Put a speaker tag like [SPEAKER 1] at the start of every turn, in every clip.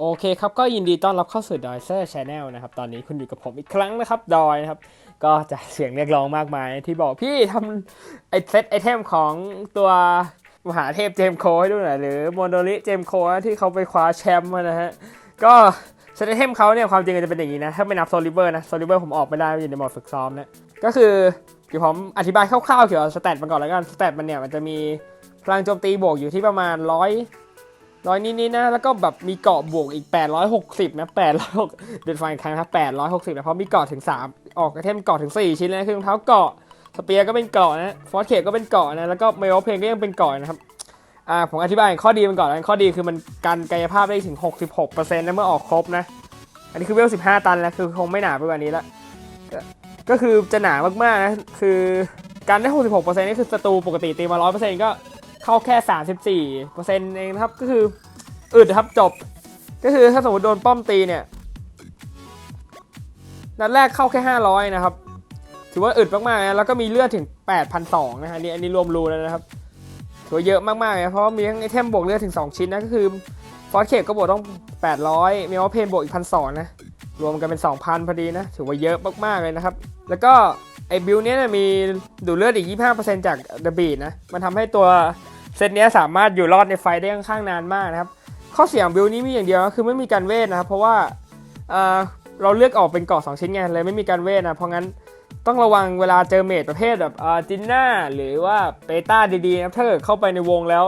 [SPEAKER 1] โอเคครับ ก็ยินดีต้อนรับเข้าสู่ดอยเซอร์ชาแนลนะครับ ตอนนี้คุณอยู่กับผมอีกครั้งนะครับ ดอยนะครับ ก็จะเสียงเรียกร้องมากมายที่บอกพี่ทำไอเซตไอเทมของตัวมหาเทพเจมโคให้ดูหน่อยหรือโมโนลิเจมโคที่เขาไปคว้าแชมป์มานะฮะ ก็เซตไอเทมเขาเนี่ยความจริงจะเป็นอย่างนี้นะ ถ้าไม่นับโซลิเวอร์นะโซลิเวอร์ผมออกไม่ได้อยู่ในหมดฝึกซ้อมนะก็คือเดี๋ยวผมอธิบายคร่าวๆเกี่ยวกับสแตทมันก่อนแล้วกันสแตทมันเนี่ยมันจะมีพลังโจมตีบวกอยู่ที่ประมาณร้อย ร้อยนิดๆนะ แล้วก็แบบมีเกาะบวกอีก 860 นะ806เดินฟังอีกครั้งครับ860 นะ เพราะมีเกาะถึง 3 ออกไอเทมเกาะถึง 4 ชิ้นเลยนะคือรองเท้าเกาะ สเปียร์ก็เป็นเกาะนะ ฟอสเคก็เป็นเกาะนะ แล้วก็เมลเพลงก็ยังเป็นเกาะนะครับ อ่า ผมอธิบายข้อดีมันก่อนนะข้อดีคือมันกันกายภาพได้ถึง 66%นะเมื่อออกครบนะ อันนี้คือเวล 15 ตันแล้ว คือคงไม่หนาไปกว่านี้ละ ก็คือจะหนามากๆนะ คือการได้ 66%นี่คือศัตรูปกติตีมา 100%ก็ เข้าแค่ 34เปอร์เซ็นต์เองนะครับ ก็คืออึดครับจบ ก็คือถ้าสมมติโดนป้อมตีเนี่ยนัดแรกเข้าแค่ 500 นะครับ ถือว่าอึดมากๆนะแล้วก็มีเลือดถึง 8,200นะฮะนี่อันนี้รวมรูแล้วนะครับถือว่าเยอะมากๆเลยเพราะว่ามีทั้งไอเทมบวกเลือดถึง 2 ชิ้นนะก็คือฟอสเคปก็บวกต้อง 800มีออเพนบวกอีก1,200นะรวมกันเป็น 2,000 พอดีนะ ถือว่าเยอะมากๆเลยนะครับ แล้วก็ไอ้บิลเนี้ยมีดูดเลือดอีก 25%จากเดอะบีดนะ มันทำให้ตัว เซตเนี้ยสามารถอยู่รอดในไฟได้ค่อนข้างนานมากนะครับ ข้อเสียของบิลนี้มีอย่างเดียวก็คือไม่มีการเวทนะครับ เพราะว่าเอ่อเราเลือกออกเป็นเกาะ2ชิ้นไงเลยไม่มีการเวทนะเพราะงั้นต้องระวังเวลาเจอเมจประเภทแบบอ่าจินน่าหรือว่าเปต้าดีๆนะถ้าเกิดเข้าไปในวงแล้ว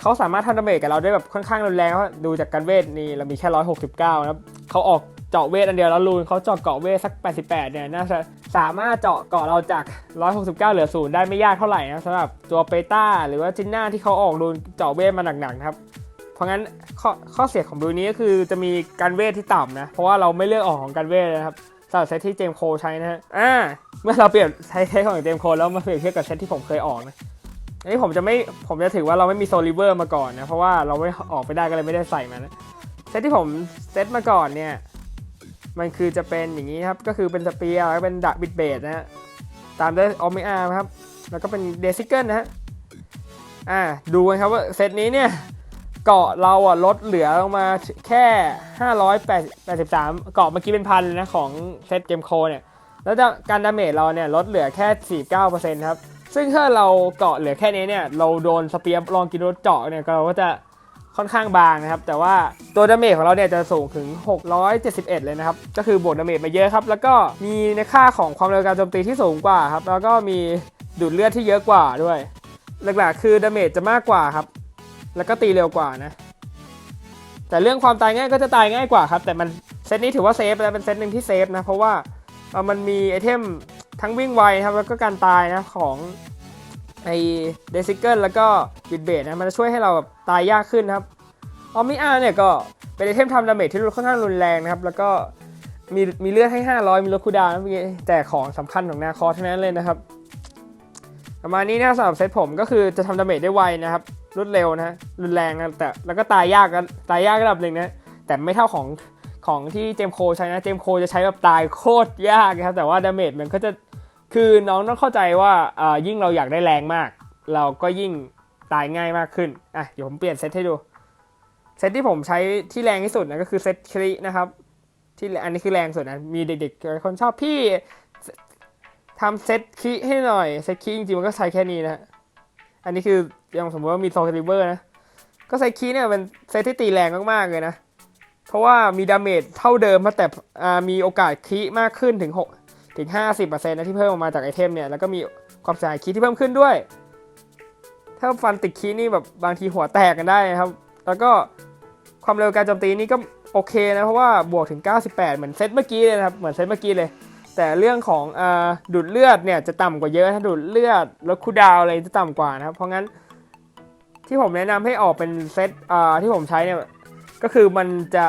[SPEAKER 1] เขาสามารถทำดาเมจกับเราได้แบบค่อนข้างรุนแรงเพราะดูจากการเวทนี่เรามีแค่ 169 นะครับเขาออก เจาะเวทอันเดียวแล้วลูนเขาเจาะเกาะเวทสัก 88 เนี่ยน่าจะสามารถเจาะเกาะเราจาก 169 เหลือศูนย์ได้ไม่ยากเท่าไหร่นะสำหรับตัวเปต้าหรือว่าจินน่าที่เขาออกลูนเจาะเวทมาหนักๆนะครับเพราะงั้นข้อข้อเสียของดูนี้ก็คือจะมีการเวทที่ต่ำนะเพราะว่าเราไม่เลือกออกของการเวทนะครับสำหรับเซตที่เจมโคใช้นะฮะอ่าเมื่อเราเปรียบใช้เซตของเจมโคแล้วมาเปรียบเทียบกับเซตที่ผมเคยออกนะอันนี้ผมจะไม่ผมจะถือว่าเราไม่มีโซลิเวอร์มาก่อนนะเพราะว่าเราไม่ออกไปได้ก็เลยไม่ได้ใส่มันนะเซตที่ผมเซตมาก่อนเนี่ย มันคือจะเป็นอย่างนี้ครับ ก็คือเป็นสเปียร์แล้วก็เป็นดักบิดเบดนะฮะ ตามด้วยออมิอาร์ครับ แล้วก็เป็นเดซิเกิลนะฮะ อ่า ดูกันครับว่าเซตนี้เนี่ยเกาะเราอะลดเหลือลงมาแค่ 583 เกาะเมื่อกี้เป็นพันเลยนะของเซตเกมโคเนี่ย แล้วการดาเมจเราเนี่ยลดเหลือแค่ 49%ครับ ซึ่งถ้าเราเกาะเหลือแค่นี้เนี่ย เราโดนสเปียร์ลองกินรถเจาะเนี่ยเราก็จะ ค่อนข้างบางนะครับ แต่ว่าตัวดาเมจของเราเนี่ยจะสูงถึง 671 เลยนะครับ ก็คือบวกดาเมจมาเยอะครับ แล้วก็มีในค่าของความเร็วการโจมตีที่สูงกว่าครับ แล้วก็มีดูดเลือดที่เยอะกว่าด้วย หลักๆ คือดาเมจจะมากกว่าครับ แล้วก็ตีเร็วกว่านะ แต่เรื่องความตายง่ายก็จะตายง่ายกว่าครับ แต่มันเซตนี้ถือว่าเซฟนะเป็นเซตหนึ่งที่เซฟนะ เพราะว่ามันมีไอเทมทั้งวิ่งไวครับ แล้วก็การตายนะของ ไอเดซิเกิลแล้วก็บิดเบดนะมันจะช่วยให้เราแบบตายยากขึ้นนะครับออมิอาเนี่ยก็เป็นไอเทมทำดาเมจที่ค่อนข้างรุนแรงนะครับ แล้วก็มีมีเลือดให้ 500 มีลดคูดาวน์นะมีแต่ของสำคัญของนาคอทั้งนั้นเลยนะครับประมาณนี้นะสำหรับเซตผมก็คือจะทำดาเมจได้ไวนะครับรวดเร็วนะรุนแรงนะแต่แล้วก็ตายยากกันตายยากระดับหนึ่งนะแต่ไม่เท่าของของที่เจมโคใช้นะเจมโคจะใช้แบบตายโคตรยากนะครับแต่ว่าดาเมจมันก็จะ คือน้องต้องเข้าใจว่าอ่ายิ่งเราอยากได้แรงมาก เราก็ยิ่งตายง่ายมากขึ้นอะเดี๋ยวผมเปลี่ยนเซตให้ดูเซตที่ผมใช้ที่แรงที่สุดนะก็คือเซตครินะครับที่อันนี้คือแรงสุดนะมีเด็กๆคนชอบพี่ทำเซตคีให้หน่อยเซตคีจริงๆมันก็ใช้แค่นี้นะอันนี้คืออย่างสมมติว่ามีโซลิเวอร์นะก็เซตคีเนี่ยเป็นเซตที่ตีแรงมากๆเลยนะเพราะว่ามีดาเมจเท่าเดิมแต่มีโอกาสคีมากขึ้นถึง6 ถึง 50%นะที่เพิ่มออกมาจากไอเทมเนี่ย แล้วก็มีความเสียหายคีย์ที่เพิ่มขึ้นด้วย ถ้าฟันติดคีย์นี่แบบบางทีหัวแตกกันได้นะครับ แล้วก็ความเร็วการโจมตีนี่ก็โอเคนะ เพราะว่าบวกถึง 98 เหมือนเซตเมื่อกี้เลยนะครับ เหมือนเซตเมื่อกี้เลย แต่เรื่องของอดูดเลือดเนี่ยจะต่ำกว่าเยอะถ้าดูดเลือดลดคูดาวอะไรจะต่ำกว่านะครับ เพราะงั้นที่ผมแนะนำให้ออกเป็นเซตที่ผมใช้เนี่ยก็คือมันจะ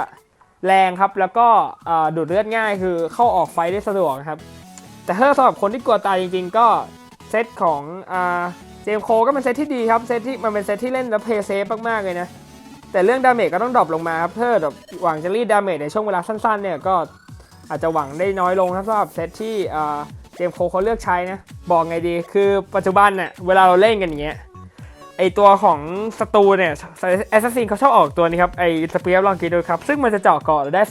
[SPEAKER 1] แรงครับ แล้วก็ดูดเลือดง่ายคือเข้าออกไฟได้สะดวกครับ แต่ถ้าสำหรับคนที่กลัวตายจริงๆ ก็เซตของเจมโคก็เป็นเซตที่ดีครับเซตที่มันเป็นเซตที่เล่นแล้วเพย์เซฟมากๆเลยนะ แต่เรื่องดาเมจก็ต้องดรอปลงมาครับถ้าแบบหวังจะรีดดาเมจในช่วงเวลาสั้นๆเนี่ยก็อาจจะหวังได้น้อยลงครับสำหรับเซตที่เจมโคเขาเลือกใช้นะ บอกไงดีคือปัจจุบันเนี่ยเวลาเราเล่นกันอย่างเงี้ย ไอตัวของสตูเนี่ยแอสซัสซินเขาชอบออกตัวนี้ครับ ไอสเปียร์ลองกินดูครับ ซึ่งมันจะเจาะเกาะได้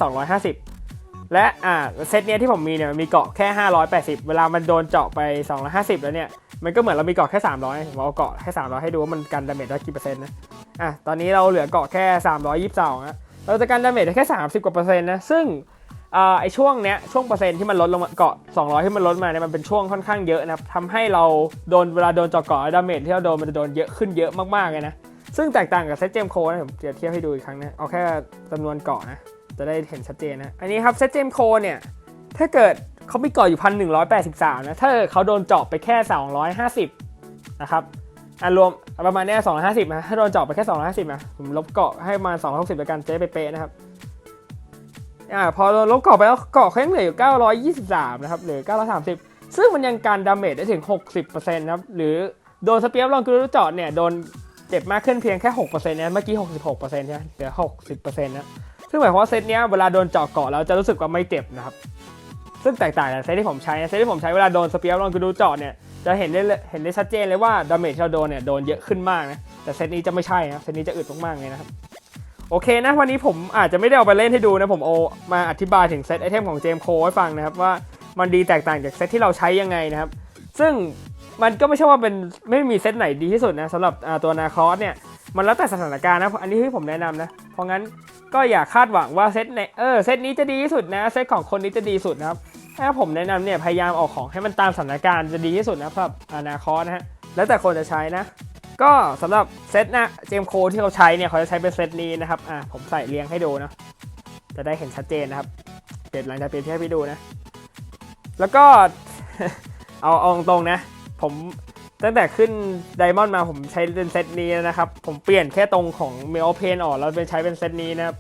[SPEAKER 1] 250 และอ่าเซตเนี้ยที่ผมมีเนี่ยมันมีเกาะแค่ 580 เวลามันโดนเจาะไป 250 แล้วเนี่ย มันก็เหมือนเรามีเกาะแค่ 300ผมเอาเกาะแค่ 300 ให้ดูว่ามันกันดาเมจได้กี่เปอร์เซ็นต์นะ อะตอนนี้เราเหลือเกาะแค่ 322นะเราจะกันดาเมจได้แค่ 30 กว่าเปอร์เซ็นต์นะ ซึ่ง ไอช่วงเนี้ยช่วงเปอร์เซ็นต์ที่มันลดลงมาเกาะ 200 ที่มันลดมาเนี่ยมันเป็นช่วงค่อนข้างเยอะนะครับทำให้เราโดนเวลาโดนเจาะเกาะดาเมจที่เราโดนมันจะโดนเยอะขึ้นเยอะมากๆเลยนะ ซึ่งแตกต่างกับเซตเจมโคนะผมจะเทียบให้ดูอีกครั้งนะเอาแค่จำนวนเกาะนะจะได้เห็นชัดเจนนะ อันนี้ครับเซตเจมโคเนี่ยถ้าเกิดเขามีเกาะอยู่พันหนึ่งร้อยแปดสิบสามนะถ้าเขาโดนเจาะไปแค่สองร้อยห้าสิบนะครับอะรวมประมาณเนี้สองร้อยห้าสิบนะถ้าโดนเจาะไปแค่สองร้อยห้าสิบนะผมลบเกาะให้มาสองร้อยหกสิบแล้วกันจะได้เป๊ะนะครับ อ่าพอโดนลบเกาะไปแล้วเกาะเขายังเหลืออยู่เก้าร้อยยี่สิบสามนะครับเหลือเก้าร้อยสามสิบซึ่งมันยังการดาเมจได้ถึงหกสิบเปอร์เซ็นะครับ หรือโดนสเปียร์ลองกรูจาะเนี่ย โดนเจ็บมากขึ้นเพียงแค่ 6%นะเมื่อกี้ 66%ใช่ไหมเหลือ 60%นะซึ่งหมายความว่าเซตเนี้ยเวลาโดนเจาะเกาะแล้วจะรู้สึกว่าไม่เจ็บนะครับ ซึ่งแตกต่างจากเซตที่ผมใช้เซตที่ผมใช้เวลาโดนสเปียร์ลองกูดูจาะเนี่ยจะเห็นได้เห็นได้ชัดเจนเลยว่าดาเมจที่เราโดนเนี่ยโดนเยอะขึ้นมากนะแต่เซตนี้จะไม่ใช่นะเซตนี้จะอึดมากๆเลยนะครับ โอเคนะวันนี้ผมอาจจะไม่ได้เอาไปเล่นให้ดูนะ ผมเอามาอธิบายถึงเซตไอเทมของเจมโคให้ฟังนะครับ ว่ามันดีแตกต่างจากเซตที่เราใช้ยังไงนะครับ ซึ่งมันก็ไม่ใช่ว่าเป็นไม่มีเซตไหนดีที่สุดนะสำหรับตัวนาคอสเนี่ยมันแล้วแต่สถานการณ์นะอันนี้ที่ผมแนะนำนะ เพราะงั้นก็อย่าคาดหวังว่าเซตไหนเออเซตนี้จะดีที่สุดนะเซตของคนนี้จะดีสุดนะครับถ้าผมแนะนำเนี่ยพยายามออกของให้มันตามสถานการณ์จะดีที่สุดนะครับอนาคอสนะฮะแล้วแต่คนจะใช้นะ ก็สำหรับเซตนะเจมโคที่เขาใช้เนี่ยเขาจะใช้เป็นเซตนี้นะครับอะผมใส่เรียงให้ดูนะจะได้เห็นชัดเจนนะครับเปลี่ยนหลังจากเปลี่ยนที่ให้พี่ดูนะ แล้วก็เอาเอาตรงๆนะผมตั้งแต่ขึ้นไดมอนด์มาผมใช้เป็นเซตนี้นะครับ ผมเปลี่ยนแค่ตรงของเมลเพนออกแล้วเป็นใช้เป็นเซตนี้นะครับ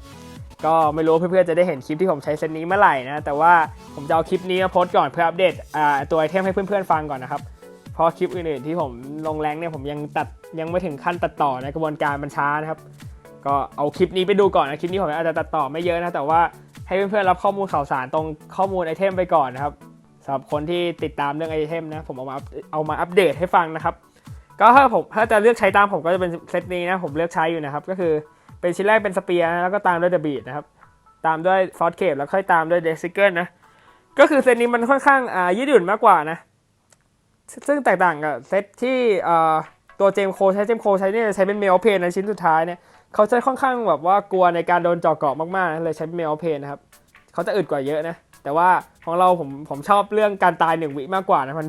[SPEAKER 1] ก็ไม่รู้เพื่อนๆจะได้เห็นคลิปที่ผมใช้เซตนี้เมื่อไหร่นะ แต่ว่าผมจะเอาคลิปนี้มาโพสต์ก่อนเพื่ออัปเดตอ่าตัวไอเทมให้เพื่อนๆฟังก่อนนะครับ เพราะคลิปอื่นๆที่ผมลงแรงเนี่ยผมยังตัดยังไม่ถึงขั้นตัดต่อในกระบวนการมันช้านะครับ ก็เอาคลิปนี้ไปดูก่อนนะคลิปนี้ผมอาจจะตัดต่อไม่เยอะนะแต่ว่าให้เพื่อนๆรับข้อมูลข่าวสารตรงข้อมูลไอเทมไปก่อนนะครับสำหรับคนที่ติดตามเรื่องไอเทมนะผมเอามาเอามาอัปเดตให้ฟังนะครับ ก็ถ้าผมถ้าจะเลือกใช้ตามผมก็จะเป็นเซตนี้นะผมเลือกใช้อยู่นะครับ ก็คือเป็นชิ้นแรกเป็นสเปียร์แล้วก็ตามด้วยเดอะบีดนะครับตามด้วยฟอสเคปแล้วค่อยตามด้วยเดซิเกิลนะก็คือเซตนี้มันค่อนข้างอ่ายืดหยุ่นมากกว่านะ ซึ่งแตกต่างกับเซตที่ตัวเจมโคใช้เจมโคใช้เนี่ยใช้เป็นเมลเพนในชิ้นสุดท้ายเนี่ยเขาจะค่อนข้างแบบว่ากลัวในการโดนเจาะเกาะมากๆนะเลยใช้เป็นเมลเพนนะครับเขาจะอึดกว่าเยอะนะ แต่ว่าของเราผมผมชอบเรื่องการตายหนึ่งวิมากกว่านะมัน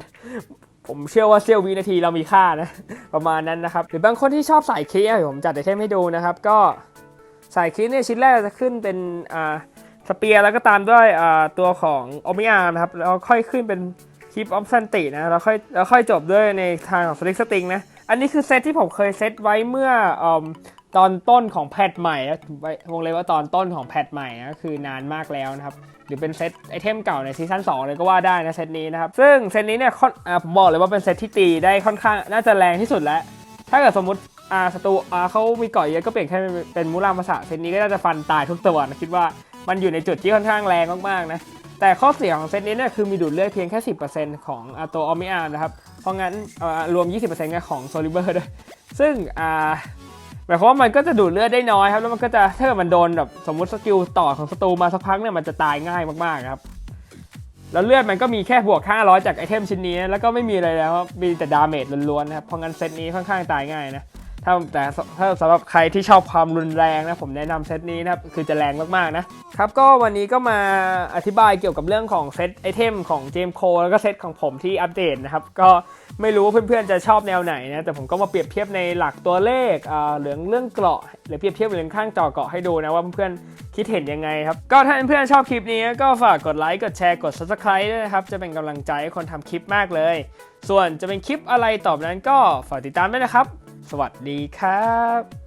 [SPEAKER 1] ผมเชื่อว่าเสี้ยววินาทีเรามีค่านะ ประมาณนั้นนะครับ หรือบางคนที่ชอบใส่คีย์ผมจัดไอเทมให้ดูนะครับ ก็ใส่คีย์เนี่ยชิ้นแรกจะขึ้นเป็นอ่าสเปียร์แล้วก็ตามด้วยอ่าตัวของโอมิอาร์นะครับแล้วค่อยขึ้นเป็น คลิปออฟซันตินะแล้วค่อยแล้วค่อยจบด้วยในทางของสลิกสติงนะ อันนี้คือเซตที่ผมเคยเซตไว้เมื่ออตอนต้นของแพทใหม่นะไว้วงเลยว่าตอนต้นของแพทใหม่นะคือนานมากแล้วนะครับ หรือเป็นเซตไอเทมเก่าในซีซั่น2เลยก็ว่าได้นะเซตนี้นะครับ ซึ่งเซตนี้เนี่ยผมบอกเลยว่าเป็นเซตที่ตีได้ค่อนข้างน่าจะแรงที่สุดแล้ว ถ้าเกิดสมมติอาศัตรูอาเขามีเกาะเยอะก็เปลี่ยนแค่เป็นมูรามาสะเซตนี้ก็น่าจะฟันตายทุกตัวนะคิดว่ามันอยู่ในจุดที่ค่อนข้างแรงมากๆนะ แต่ข้อเสียของเซตนี้เนี่ยคือมีดูดเลือดเพียงแค่ 10%ของอตัวออมิอาร์นะครับ เพราะงั้นรวม 20%ของโซลิเบอร์ด้วย ซึ่งหมายความว่ามันก็จะดูดเลือดได้น้อยครับ แล้วมันก็จะถ้ามันโดนแบบสมมติสกิลต่อของศัตรูมาสักพักเนี่ยมันจะตายง่ายมากๆครับ แล้วเลือดมันก็มีแค่บวก 500 จากไอเทมชิ้นนี้ แล้วก็ไม่มีอะไรแล้วครับมีแต่ดาเมจล้วนๆนะครับ เพราะงั้นเซตนี้ค่อนข้างตายง่ายนะ ถ้าแต่ถ้าสำหรับใครที่ชอบความรุนแรงนะผมแนะนำเซตนี้นะครับคือจะแรงมากๆนะครับก็วันนี้ก็มาอธิบายเกี่ยวกับเรื่องของเซตไอเทมของเจมโคแล้วก็เซตของผมที่อัปเดตนะครับก็ไม่รู้ว่าเพื่อนๆจะชอบแนวไหนนะแต่ผมก็มาเปรียบเทียบในหลักตัวเลขอ่าเรื่องเรื่องเกราะหรือเปรียบเทียบเรื่องข้างจอเกาะให้ดูนะว่าเพื่อนๆคิดเห็นยังไงครับก็ถ้าเพื่อนๆชอบคลิปนี้ก็ฝากกดไลค์กดแชร์กด subscribe ด้วยนะครับจะเป็นกำลังใจให้คนทำคลิปมากเลย ส่วนจะเป็นคลิปอะไรตอบนั้นก็ฝากติดตามด้วยนะครับ สวัสดีครับ